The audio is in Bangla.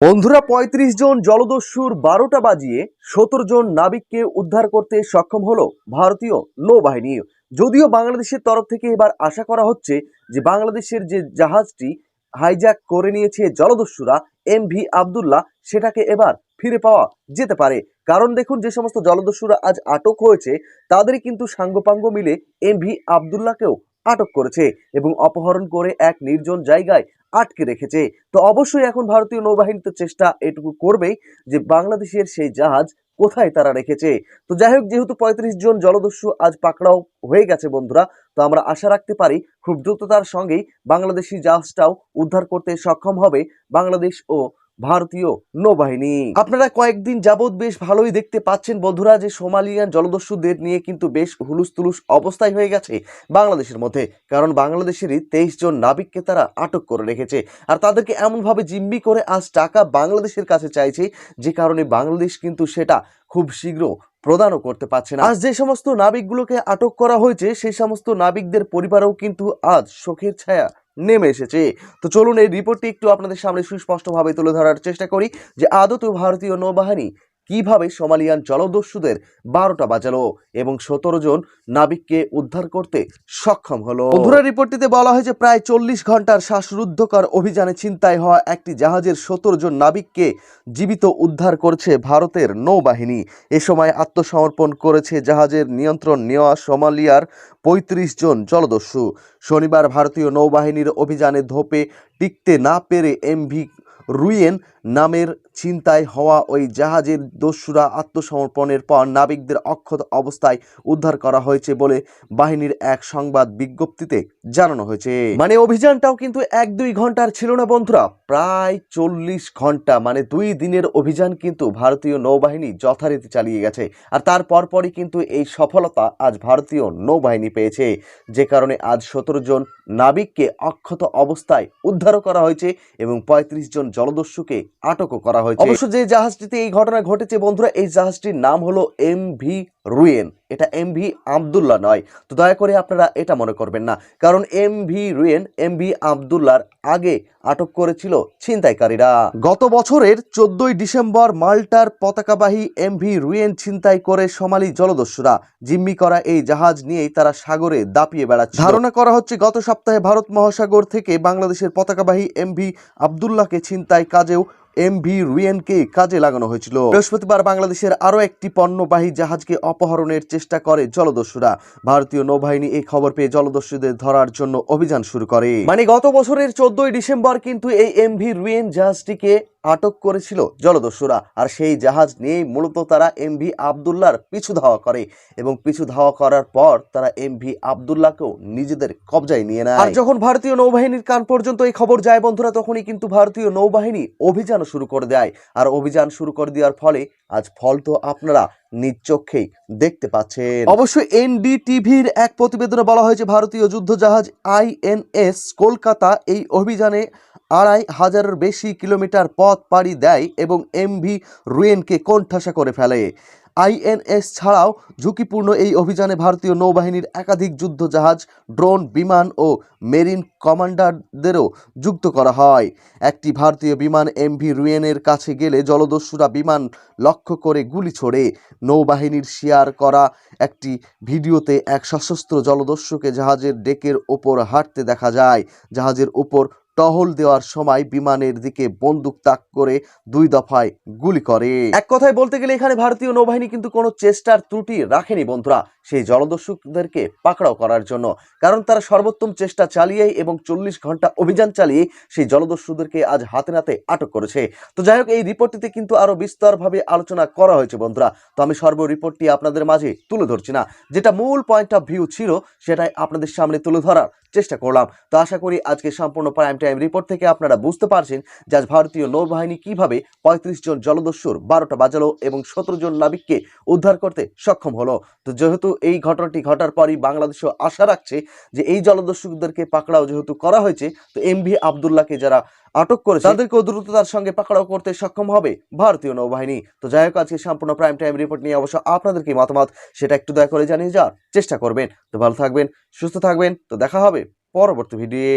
বন্ধুরা পঁয়ত্রিশ জন জলদস্যুর বারোটা বাজিয়ে সতেরো জন নাবিককে উদ্ধার করতে সক্ষম হলো ভারতীয় নৌবাহিনী। যদিও বাংলাদেশের তরফ থেকে এবার আশা করা হচ্ছে যে বাংলাদেশের যে জাহাজটি হাইজ্যাক করে নিয়েছে জলদস্যুরা, এম ভি আবদুল্লাহ, সেটাকে এবার ফিরে পাওয়া যেতে পারে। কারণ দেখুন, যে সমস্ত জলদস্যুরা আজ আটক হয়েছে, তাদেরই কিন্তু সাঙ্গপাঙ্গ মিলে এম ভি আবদুল্লাহকেও আটক করেছে এবং অপহরণ করে এক নির্জন জায়গায় আটকে রেখেছে। তো অবশ্যই এখন ভারতীয় নৌবাহিনী তো চেষ্টা এটুকু করবেই যে বাংলাদেশের সেই জাহাজ কোথায় তারা রেখেছে। তো যাই হোক, যেহেতু পঁয়ত্রিশ জন জলদস্যু আজ পাকড়াও হয়ে গেছে বন্ধুরা, তো আমরা আশা রাখতে পারি খুব দ্রুততার সঙ্গেই বাংলাদেশি জাহাজটাও উদ্ধার করতে সক্ষম হবে বাংলাদেশ ও ভারতীয় নৌবাহিনী। আপনারা কয়েকদিন যাবৎ বেশ ভালোই দেখতে পাচ্ছেন বন্ধুরা যে সোমালিয়ান জলদস্যুদের নিয়ে কিন্তু বেশ হুলুস তুলুস অবস্থায় হয়ে গেছে বাংলাদেশের মধ্যে। কারণ বাংলাদেশেরই তেইশ জন নাবিককে তারা আটক করে রেখেছে। আর তাদেরকে এমনভাবে জিম্মি করে আজ টাকা বাংলাদেশের কাছে চাইছে, যে কারণে বাংলাদেশ কিন্তু সেটা খুব শীঘ্র প্রদানও করতে পারছে না। আজ যে সমস্ত নাবিকগুলোকে আটক করা হয়েছে, সেই সমস্ত নাবিকদের পরিবারেও কিন্তু আজ শোকের ছায়া নেমে এসেছে। তো চলুন এই রিপোর্টটি একটু আপনাদের সামনে সুস্পষ্টভাবে তুলে ধরার চেষ্টা করি যে আদত ভারতীয় নৌবাহিনী কীভাবে সোমালিয়ান জলদস্যুদের বারোটা বাজালো এবং সতেরো জন নাবিককে উদ্ধার করতে সক্ষম হলো। বন্ধুরা, রিপোর্টটিতে বলা হয়েছে প্রায় চল্লিশ ঘণ্টার শ্বাসরুদ্ধকর অভিযানে ছিনতাই হওয়া একটি জাহাজের সতেরো জন নাবিককে জীবিত উদ্ধার করছে ভারতের নৌবাহিনী। এ সময় আত্মসমর্পণ করেছে জাহাজের নিয়ন্ত্রণ নেওয়া সোমালিয়ার পঁয়ত্রিশ জন জলদস্যু। শনিবার ভারতীয় নৌবাহিনীর অভিযানে ধোপে টিকতে না পেরে এমভি রুয়েন নামের ছিনতাই হওয়া ওই জাহাজের দস্যুরা আত্মসমর্পণের পর নাবিকদের অক্ষত অবস্থায় উদ্ধার করা হয়েছে বলে বাহিনীর এক সংবাদ বিজ্ঞপ্তিতে জানানো হয়েছে। মানে অভিযানটাও কিন্তু এক দুই ঘণ্টার ছিল না বন্ধুরা, প্রায় চল্লিশ ঘণ্টা মানে দুই দিনের অভিযান কিন্তু ভারতীয় নৌবাহিনী যথারীতি চালিয়ে গেছে। আর তার পরপরই কিন্তু এই সফলতা আজ ভারতীয় নৌবাহিনী পেয়েছে। যে কারণে আজ সতেরো জন নাবিককে অক্ষত অবস্থায় উদ্ধারও করা হয়েছে এবং পঁয়ত্রিশ জন জলদস্যুকে আটকও করা হয়েছে। অবশ্য যে জাহাজটিতে এই ঘটনা ঘটেছে, বন্ধুরা, এই জাহাজটির নাম হলো এম ভি রুয়েন। এটা এম ভি আবদুল্লাহ নয়। তো দয়া করে আপনারা এটা মনে করবেন না। কারণ M V Ruen, M V আবদুল্লাহর আগে আটক করেছিল ছিনতাইকারীরা। গত বছরের চোদ্দই ডিসেম্বর মাল্টার পতাকাবাহী এম ভি রুয়েন ছিনতাই করে সোমালি জলদস্যুরা। জিম্মি করা এই জাহাজ নিয়েই তারা সাগরে দাপিয়ে বেড়াচ্ছে ধারণা করা হচ্ছে, গত সপ্তাহে ভারত মহাসাগর থেকে বাংলাদেশের পতাকাবাহী এম ভি আবদুল্লাহকে ছিনতাই কাজেও এম ভি রুয়েনকে কাজে লাগানো হয়েছিল। বৃহস্পতিবার বাংলাদেশের আরও একটি পণ্যবাহী জাহাজকে অপহরণের চেষ্টা করে জলদস্যুরা। ভারতীয় নৌবাহিনী এই খবর পেয়ে জলদস্যুদের ধরার জন্য অভিযান শুরু করে। মানে গত বছরের চোদ্দই ডিসেম্বর কিন্তু এই এম ভি রুয়েন জাহাজটিকে আটক করেছিল জলদস্যুরা। আর সেই জাহাজ নিয়েই মূলত তারা এম ভি আবদুল্লার পিছু ধাওয়া করে এবং পিছু ধাওয়া করার পর তারা এম ভি আবদুল্লাহকেও নিজেদের কবজায় নিয়ে নেয়। আর যখন ভারতীয় নৌবাহিনীর কান পর্যন্ত এই খবর যায় বন্ধুরা তখনই কিন্তু ভারতীয় নৌবাহিনী অভিযান শুরু করে দেয়। আর অভিযান শুরু করে দেওয়ার ফলে আজ ফল তো আপনারা নিজ চোখেই দেখতে পাচ্ছেন। অবশ্য এনডিটিভির এক প্রতিবেদনে বলা হয়েছে ভারতীয় যুদ্ধজাহাজ আইএনএস কলকাতা এই অভিযানে আড়াই হাজারের বেশি কিলোমিটার পথ পাড়ি দেয় এবং এমভি রুয়েনকে কোণঠাসা করে ফেলে। আইএনএস ছাড়াও ঝুঁকিপূর্ণ এই অভিযানে ভারতীয় নৌবাহিনীর একাধিক যুদ্ধজাহাজ, ড্রোন, বিমান ও মেরিন কমান্ডারদেরও যুক্ত করা হয়। একটি ভারতীয় বিমান এমভি রুয়েনের কাছে গেলে জলদস্যুরা বিমান লক্ষ্য করে গুলি ছোড়ে। নৌবাহিনীর শেয়ার করা একটি ভিডিওতে এক সশস্ত্র জলদস্যুকে জাহাজের ডেকের ওপর হাঁটতে দেখা যায়। জাহাজের উপর টহল দেওয়ার সময় বিমানের দিকে বন্দুক তাক করে দুই দফায় গুলি করে। এক কথায় বলতে গেলে এখানে ভারতীয় নৌবাহিনী কিন্তু কোনো চেষ্টার ত্রুটি রাখেনি বন্ধুরা। সেই জলদস্যুদেরকে পাকড়াও করার জন্য। কারণ তারা সর্বোত্তম চেষ্টা চালিয়ে এবং চল্লিশ ঘণ্টা অভিযান চালিয়ে সেই জলদস্যুদেরকে আজ হাতে নাতে আটক করেছে। তো যাই হোক, এই রিপোর্টটিতে কিন্তু আরও বিস্তরভাবে আলোচনা করা হয়েছে বন্ধুরা। তো আমি সর্ব রিপোর্টটি আপনাদের মাঝে তুলে ধরছি না। যেটা মূল পয়েন্ট অফ ভিউ ছিল, সেটাই আপনাদের সামনে তুলে ধরার চেষ্টা করলাম। তো আশা করি আজকে সম্পূর্ণ প্রাইম টাইম রিপোর্ট থেকে আপনারা বুঝতে পারছেন যে আজ ভারতীয় নৌবাহিনী কীভাবে পঁয়ত্রিশ জন জলদস্যুর বারোটা বাজালো এবং সতেরো জন নাবিককে উদ্ধার করতে সক্ষম হলো। তো যেহেতু এই ঘটনাটি ঘটার পরই বাংলাদেশও আশা রাখছে যে এই জলদস্যুদেরকে পাকড়াও যেহেতু করা হয়েছে, তো এম ভি আবদুল্লাহকে যারা আটক করেছে তাদেরকেও দ্রুততার সঙ্গে পাকড়াও করতে সক্ষম হবে ভারতীয় নৌবাহিনী। তো যাই হোক, আজকে সম্পূর্ণ প্রাইম টাইম রিপোর্ট নিয়ে অবশ্য আপনাদের কি মতামত, সেটা একটু দয়া করে জানিয়ে যাওয়ার চেষ্টা করবেন। তো ভালো থাকবেন, সুস্থ থাকবেন, তো দেখা হবে পরবর্তী ভিডিও